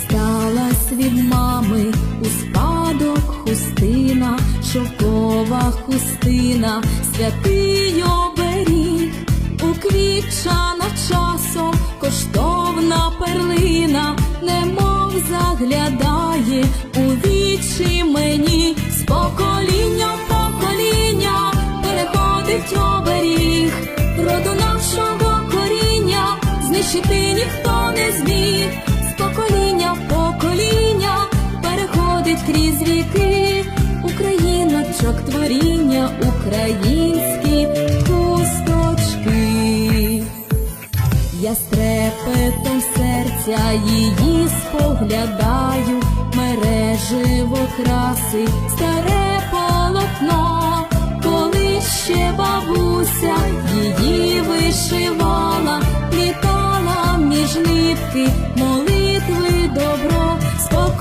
дісталась від мами у спадок хустина, шовкова хустина, святий оберіг, у квітчана часом, коштовна перлина, немов заглядає у вічі мені. З покоління в покоління переходить оберіг, роду нашого коріння знищити ніхто. Крізь віки, Україночок творіння, українські хусточки. Я з трепетом серця її споглядаю, мереживо краси, старе полотно, коли ще бабуся її вишивала, літала між нитки, молитви добро, з покоління